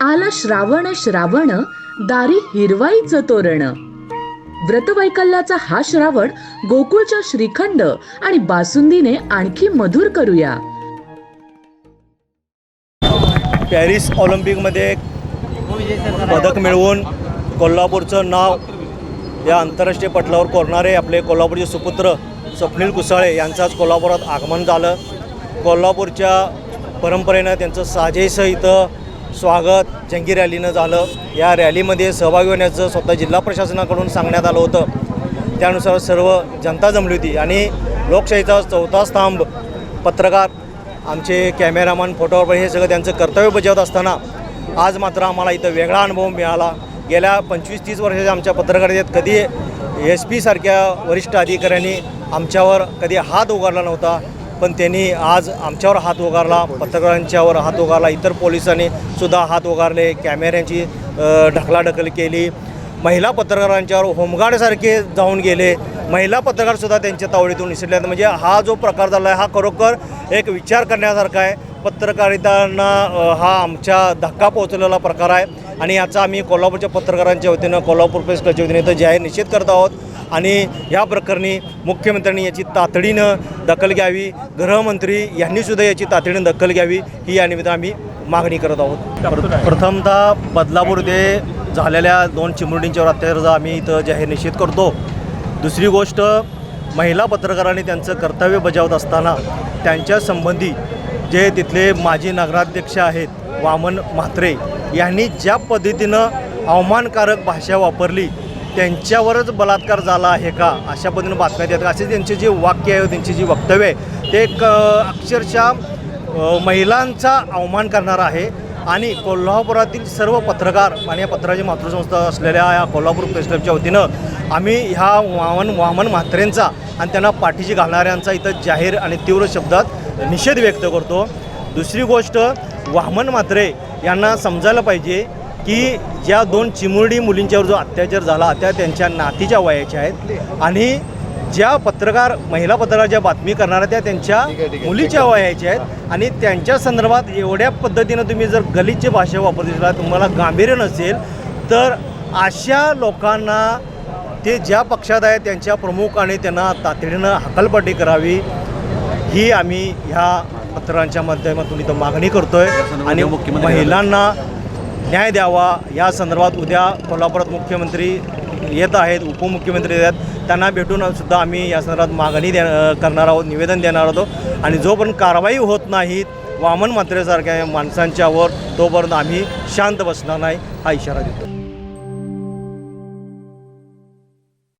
आला श्रावण श्रावण दारी हिरवाईचं तोरण. व्रतवैकल्याचा हा श्रावण गोकुळच्या श्रीखंड आणि बासुंदीने आणखी मधुर करूया. पॅरिस ऑलिम्पिकमध्ये पदक मिळवून कोल्हापूरचं नाव या आंतरराष्ट्रीय पटलावर कोरणारे आपले कोल्हापूरचे सुपुत्र स्वप्नील कुसाळे यांचं आज कोल्हापुरात आगमन झालं. कोल्हापूरच्या परंपरेनं त्यांचं साजेसं इथं स्वागत जंगी रॅलीनं झालं. या रॅलीमध्ये सहभागी होण्याचं स्वतः जिल्हा प्रशासनाकडून सांगण्यात आलं होतं. त्यानुसार सर्व जनता जमली होती आणि लोकशाहीचा चौथा स्तंभ पत्रकार आमचे कॅमेरामन फोटोग्राफर हे सगळं त्यांचं कर्तव्य बजावत असताना आज मात्र आम्हाला इथं वेगळा अनुभव मिळाला. गेल्या पंचवीस तीस वर्षाच्या आमच्या पत्रकारितेत कधी एस पीसारख्या वरिष्ठ अधिकाऱ्यांनी आमच्यावर कधी हात उगारला नव्हता. पण त्यांनी आज आमच्यावर हात उगारला पत्रकारांच्यावर हात उगारला इतर पोलिसांनी सुद्धा हात उगारले कॅमेऱ्यांची ढकलाढकल केली. महिला पत्रकारांच्यावर होमगार्डसारखे जाऊन गेले. महिला पत्रकारसुद्धा त्यांच्या तावडीतून निसटल्या म्हणजे हा जो प्रकार झाला आहे हा खरोखर एक विचार करण्यासारखा आहे. पत्रकारितांना हा आमच्या धक्का पोहोचलेला प्रकार आहे. आणि याचा आम्ही कोल्हापूरच्या पत्रकारांच्या वतीनं कोल्हापूर प्रेस क्लबच्या वतीनं इथं जाहीर निषेध करत आहोत. आणि या प्रकरणी मुख्यमंत्र्यांनी याची तातडीनं दखल घ्यावी. गृहमंत्री यांनीसुद्धा याची तातडीनं दखल घ्यावी. ही या निमित्त आम्ही मागणी करत आहोत. प्रथमतः बदलापूर येथे झालेल्या दोन चिमुरडींच्यावर अत्याचाराचा आम्ही इथं जाहीर निषेध करतो. दुसरी गोष्ट महिला पत्रकारांनी त्यांचं कर्तव्य बजावत असताना त्यांच्या संबंधी जे तिथले माजी नगराध्यक्ष आहेत वामन म्हात्रे यांनी ज्या पद्धतीनं अवमानकारक भाषा वापरली त्यांच्यावरच बलात्कार झाला आहे का? अशा पद्धतीनं बातम्या देतात असे त्यांचे जे वाक्य आहे त्यांची जी वक्तव्य आहे ते एक अक्षरशः महिलांचा अवमान करणार आहे. आणि कोल्हापुरातील सर्व पत्रकार आणि या पत्राची मातृसंस्था असलेल्या या कोल्हापूर प्रेस क्लबच्या वतीनं आम्ही ह्या वामन वामन म्हात्रेंचा आणि त्यांना पाठीशी घालणाऱ्यांचा इथं जाहीर आणि तीव्र शब्दात निषेध व्यक्त करतो. दुसरी गोष्ट वामन म्हात्रे यांना समजायला पाहिजे की ज्या दोन चिमुरडी मुलींच्यावर जो अत्याचार झाला त्या त्यांच्या नातीच्या वयाच्या आहेत. आणि ज्या पत्रकार महिला पत्रकार ज्या बातमी करणाऱ्या त्या त्यांच्या मुलीच्या वयाच्या आहेत. आणि त्यांच्या संदर्भात एवढ्या पद्धतीनं तुम्ही जर गलिच्छ भाषा वापरत असाल तुम्हाला गांभीर्य नसेल तर अशा लोकांना ते ज्या पक्षात आहेत त्यांच्या प्रमुखाने त्यांना तातडीनं हकलपट्टी करावी. ही आम्ही ह्या पत्रांच्या माध्यमातून इथं मागणी करतोय आणि महिलांना न्याय द्यावा. या संदर्भात उद्या कोल्हापुरात मुख्यमंत्री येत आहेत उपमुख्यमंत्री येत आहेत. त्यांना भेटून सुद्धा आम्ही या संदर्भात मागणी द्या करणार आहोत निवेदन देणार आहोत. आणि जोपर्यंत कारवाई होत नाहीत वामन मात्रेसारख्या माणसांच्यावर तोपर्यंत आम्ही शांत बसणार नाही हा इशारा देतो.